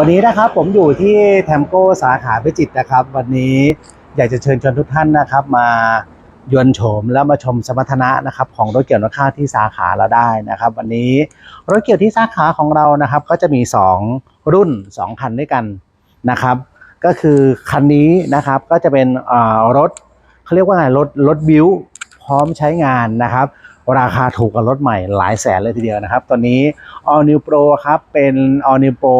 วันนี้นะครับผมอยู่ที่แทมโก้สาขาพิจิตรนะครับ วันนี้อยากจะเชิญชวนทุกท่านนะครับ มายวนโฉมแล้วมาชมสมรรถนะนะครับของรถเกี่ยวกับค่าที่สาขาเราได้นะครับ วันนี้รถเกี่ยวที่สาขาของเรานะครับ ก็จะมี 2 รุ่น 2 คันด้วยกันนะครับ ก็คือคันนี้นะครับก็จะเป็นอ่ารถเขาเรียกว่าไงรถรถบิวพร้อมใช้งานนะครับราคาถูกกว่ารถใหม่หลายแสนเลยทีเดียวนะครับตัวนี้ All New Pro ครับ เป็น All New Pro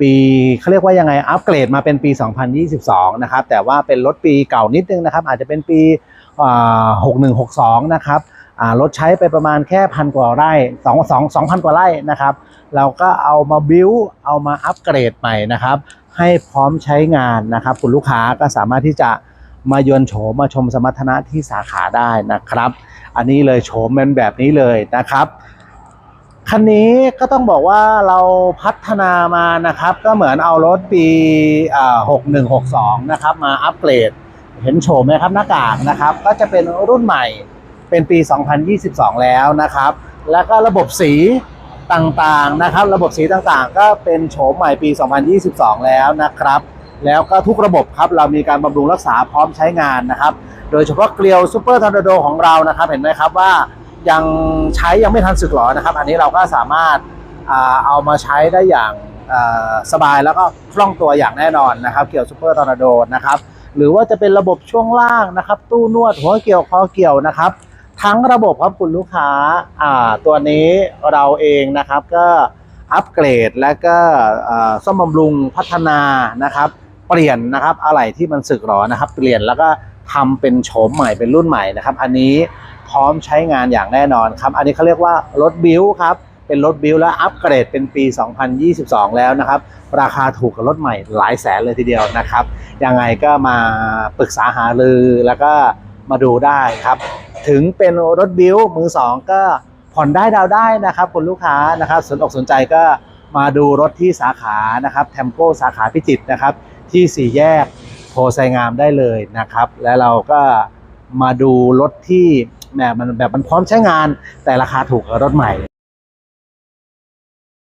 ปีเขาเรียกว่ายังไงอัปเกรดมาเป็นปี 2022 นะครับ แต่ว่าเป็นรถปีเก่านิดนึงนะครับ อาจจะเป็นปีอ่า6162 นะครับอ่ารถใช้ไปประมาณแค่พันกว่าไร่2 2 2,000กว่าไร่นะครับ เราก็เอามาบิวเอามาอัปเกรดใหม่นะครับ ให้พร้อมใช้งานนะครับ คุณลูกค้าก็สามารถที่จะมายนโฉมมาชมสมรรถนะที่สาขาได้นะครับ อันนี้เลยโฉมเป็นแบบนี้เลยนะครับ คันนี้ก็ต้องบอกว่าเราพัฒนามานะครับ ก็เหมือนเอารถปี6162 นะครับ มาอัปเกรด เห็นโฉมไหมครับหน้ากากนะครับ ก็จะเป็นรุ่นใหม่เป็นปี 2022 แล้วนะครับ แล้วก็ระบบสีต่างๆนะครับ ระบบสีต่างๆ ก็เป็นโฉมใหม่ปี 2022 แล้วนะครับ แล้วก็ทุกระบบครับเรามีการบำรุงรักษาพร้อมใช้งานนะครับ โดยเฉพาะเกลียวซูเปอร์ทอร์นาโดของเรานะครับ เห็นไหมครับว่า ยังใช้ยังไม่ทันสึกหรอนะครับ อันนี้เราก็สามารถเอามาใช้ได้อย่างสบายแล้วก็คล่องตัวอย่างแน่นอนนะครับ เกี่ยวซูเปอร์ทอร์นาโดนะครับหรือว่าจะเป็นระบบช่วงล่างนะครับ ตู้นวดหัวเกี่ยวคอเกี่ยวนะครับ ทั้งระบบครับคุณลูกค้าอ่าตัวนี้เราเองนะครับก็อัปเกรดและก็อ่าซ่อมบำรุงพัฒนานะครับ เปลี่ยนนะครับอะไรที่มันสึกหรอนะครับ เปลี่ยนแล้วก็ทำเป็นโฉมใหม่เป็นรุ่นใหม่นะครับ อันนี้ พร้อมใช้งานอย่างแน่นอนครับ อันนี้เขาเรียกว่ารถบิวครับ เป็นรถบิวและอัปเกรดเป็นปี 2022 แล้วนะครับ ราคาถูกกับรถใหม่หลายแสนเลยทีเดียวนะครับ ยังไงก็มาปรึกษาหารือแล้วก็มาดูได้ครับ ถึงเป็นรถบิวมือสองก็ผ่อนได้ดาวได้นะครับคุณลูกค้านะครับสนอกสนใจก็มาดูรถที่สาขานะครับแทมโก้สาขาพิจิตรนะครับ ที่สี่แยกโพไซงามได้เลยนะครับ แล้วเราก็มาดูรถที่ แบบมันแบบมันพร้อมใช้งานแต่ราคาถูกกว่ารถใหม่